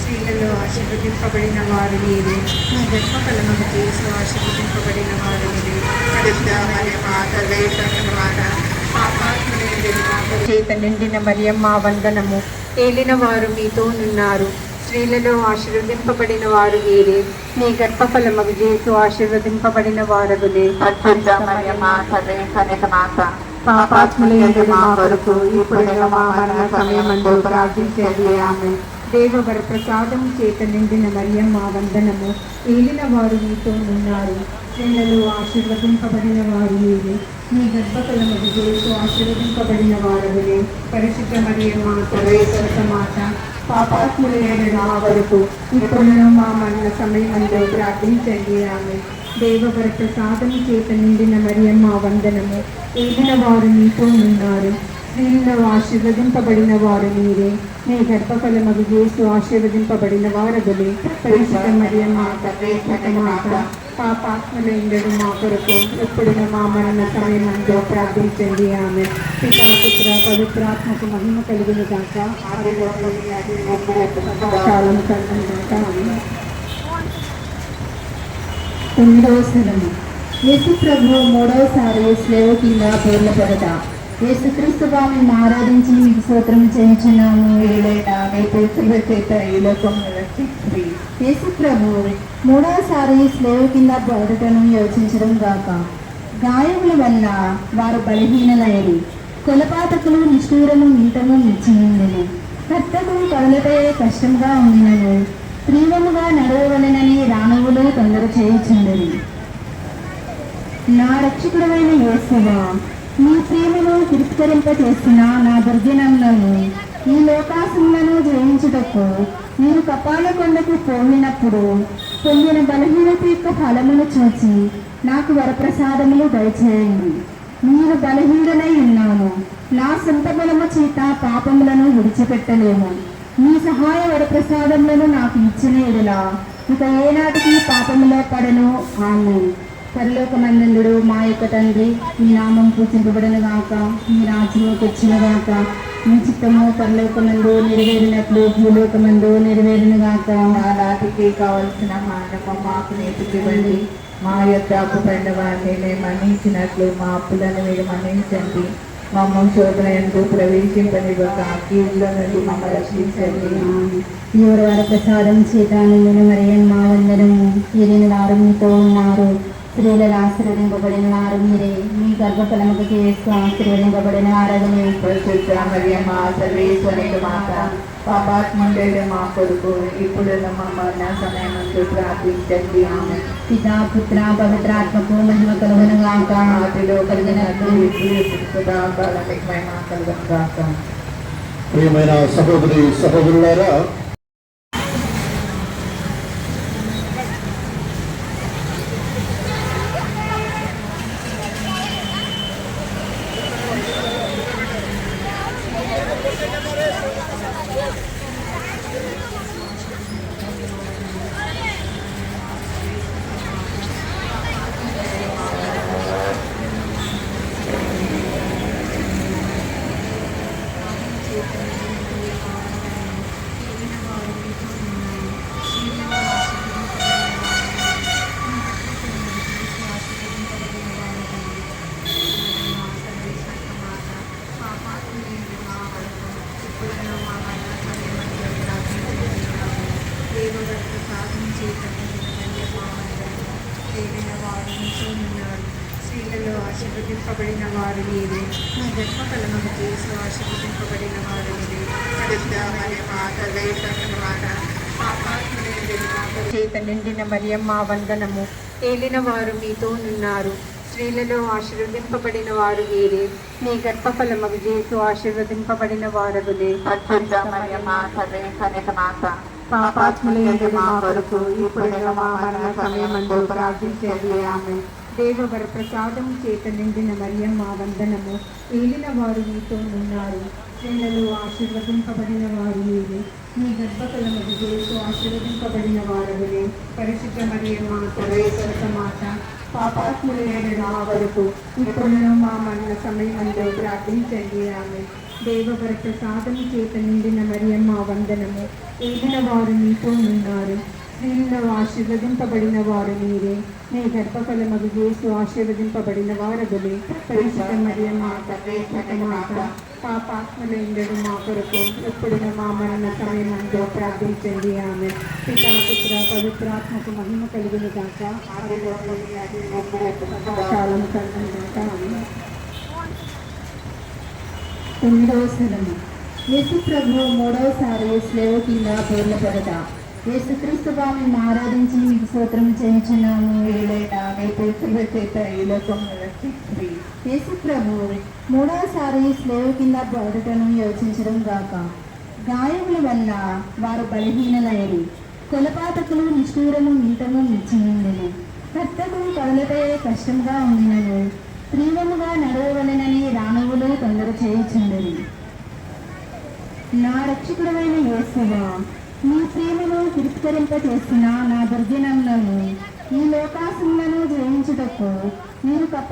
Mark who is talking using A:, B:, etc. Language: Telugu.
A: స్త్రీలలో ఆశీర్వదింపబడిన వారు మీరు నా గర్భ ఫలమును చేసి ఆశీర్వదింపబడిన వారు మీరు చేత నిండిన మరియమ్మ వందనము. ఏలిన వారు మీతో ఉన్నారు స్త్రీలలో ఆశీర్వదింపబడిన వారు మీరే. మీ గర్భఫలమగు చేసు ఆశీర్వదింపబడిన వారగులే. పాపాత్ములైన మా కొరకు ఇప్పుడైనా మా మరణ సమయమందు ప్రార్థించేది ఆమె దేవవర ప్రసాదం చేత నిండిన మరియం మా వందనము. ఏలిన వారు మీతో ఉన్నారు. పిల్లలు ఆశీర్వదింపబడిన వారు మీరు. మీ గర్భఫలమగు చేసు ఆశీర్వదింపబడిన వారగులే. పరిశుద్ధ మరియమ్మ సర్వేశ్వరత మాట పాపాత్ములైన మా వరకు ఇప్పుడు మా మరణ సమయమందు ప్రార్థించండి. ఆమె దేవవర ప్రసాదం చేత నిండిన మరియమ్మ వందనము ఏదిన వారు మీతో ఉన్నారు స్త్రీలలో ఆశీర్వదింపబడిన వారు మీరే మీ గర్భఫలమగు చేస్తూ ఆశీర్వదింపబడిన వారగులే పరిశుద్ధ మరియమ్మ సర్వేశ్వర మాత మా కొరకు ఎప్పుడున మా మరణ సమయమంతో ప్రార్థించండి ఆమె పితాపుత్ర పవిత్రాత్మకు మహిమ కలిగిన దాక కాలం కలుగును దాకా
B: తొమ్మిదవ స్థలము యేసుప్రభు మూడవసారి స్లేవ కింద పేర్ల పెడత యేసుక్రీస్తు వారిని ఆరాధించి మీకు మీ చేయించున్నాము.
A: చేత ఈ లోకంలో
B: యేసుప్రభు మూడవసారి స్లేవ కింద పడటను యోచించడం గాక. గాయముల వల్ల వారు బలహీనలయ్యి కొలపాతకులు నిష్ఠూరము నింతము నిచ్చినుండెను కర్తకు కదలటే కష్టంగా ఉండినను. తీవ్రముగా నడవవలనని రాణువులు తొందర చేయించండి నా రక్షకుడమైన యేసువా నీ ప్రేమను తిరస్కరింప చేసిన నా దుర్జనంలను ఈ లోకాసులను జయించుటకు మీరు కపాల కొండకు పోయినప్పుడు పొందిన బలహీనత యొక్క ఫలమును చూచి నాకు వరప్రసాదములు దయచేయండి. మీరు బలహీనులై ఉన్నాను నా సొంత బలము చేత పాపములను విడిచిపెట్టలేము. మీ సహాయ వరప్రసాదములను నాకు ఇచ్చిన ఎడలా ఇక ఏనాటికి పాపములో పడను. ఆమె పరలోకమందుడు మా యొక్క తండ్రి మీ నామం పూజింపబడను గాక మీ రాజ్యంలోకి వచ్చిన గాక మీ చిత్తము పరలోకమందు నెరవేరినట్లు భూలోకమందు నెరవేరును గాక.
A: మా నాటికి కావలసిన మానవ మాకు నేర్పివ్వండి మా యొక్క అప్పు పడిన వారిని మేము మన్నించినట్లు మా అప్పులను మీరు మన్నించండి. മമ്മോശോധനയെന്തോ പ്രവേശിപ്പനിവ കാക്കിയില്ലെന്നു മമ്മ രക്ഷിച്ചറിയാം ഇവർ വരപ്രസാരം ചെയ്താണ്
B: ഇവനും അറിയാൻ മാവന്നരും ഇരുന്നാറും തോന്നാറും. మరియమ్మ స్త్రీలలో ఆశీర్వదింపబడిన వారు మీరే మీ గర్భఫలముకు చేస్తూ ఆశీర్వదింపబడిన వారని
A: పరిశుద్ధ మరియమ్మ మాత పాపాత్ముండేది మా కొడుకు ఇప్పుడు మా మరణ సమయమందు ప్రార్థించండి ఆమె
B: పితా పుత్ర పవిత్రాత్మకు మహిమ కలుగును గాక
A: అతిలో కలిగిన ఇప్పుడు
C: ప్రియమైన సహోదరి సహోదరులారా
A: స్త్రీలలో ఆశీర్వదింపబడిన వారు మీరే నా గర్భఫలమును చేసి ఆశీర్వదింపబడిన వారు చేత నిండిన మరియమ్మ వందనము ఏలిన వారు మీతో ఉన్నారు. స్త్రీలలో ఆశీర్వదింపబడిన వారు. వీరే నీ గర్భఫలమగు చేసు ఆశీర్వదింపబడిన వారగులే
D: పరిశుద్ధ మరియమ్మ సర్వేశ్వరి మాత
A: పాపాత్ములైన మా కొరకు ఇప్పుడు మా మరణ సమయమందు ప్రార్థించేది ఆమె దేవవర ప్రసాదం చేత నిండిన మరియం మా వందనము. ఏలిన వారు మీతో ఉన్నారు. స్త్రీలలో ఆశీర్వదింపబడిన వారు మీరు. మీ గర్భఫలము చేస్తూ ఆశీర్వదింపబడిన వారవులే పరిశుద్ధ మరియమ్మ సర్వేశ్వర మాత పాపాత్ములైన మా వరకు ఇప్పుడు మా మరణ సమయమందు ప్రార్థించండి. ఆమె దేవవర ప్రసాదము చేత నిండిన మరియమ్మ వందనము. ఏదిన వారు మీతో ఉన్నారు? స్త్రీలలో ఆశీర్వదింపబడిన వారు మీరే. మీ గర్భఫలమగు చేసి ఆశీర్వదింపబడిన వారగులే పరిశుద్ధ మరియమ్మ సర్వేశ్వర మాత పాపాత్మలేందరు మా కొరకు ఇప్పుడు మా మరణ సమయమందు ప్రార్థించండి. ఆమె పితాపుత్ర పవిత్రాత్మకు మహిమ కలుగును గాక. ఆదిలో కాలం కలిగిన దాకా
B: తొమ్మిదవ స్థలము యేసు ప్రభు మూడవసారి స్లేవ కింద పూర్ణ పెడత. యేసుక్రీస్తు స్వామిని ఆరాధించి మీకు స్తోత్రం చేయించున్నాము.
A: చేత ఈ లోకంలో
B: యేసు ప్రభు మూడవసారి స్లేవ కింద పడటను యోచించడం గాక. గాయముల వల్ల వారు బలహీనలయ్యి కొలపాతకులు నిష్ఠూరము మింటము మిచ్చినుండెను భర్తకు కదలటే కష్టంగా ఉండినను. తీవ్రముగా నడవవలనని రాను తొందర చేయుచుండెను నా రక్షకుడమైన యేసువా నీ ప్రేమను తిరస్కరింప చేసిన నా దుర్జనములను ఈ లోకాసములను జయించుటకు మీరు కప్ప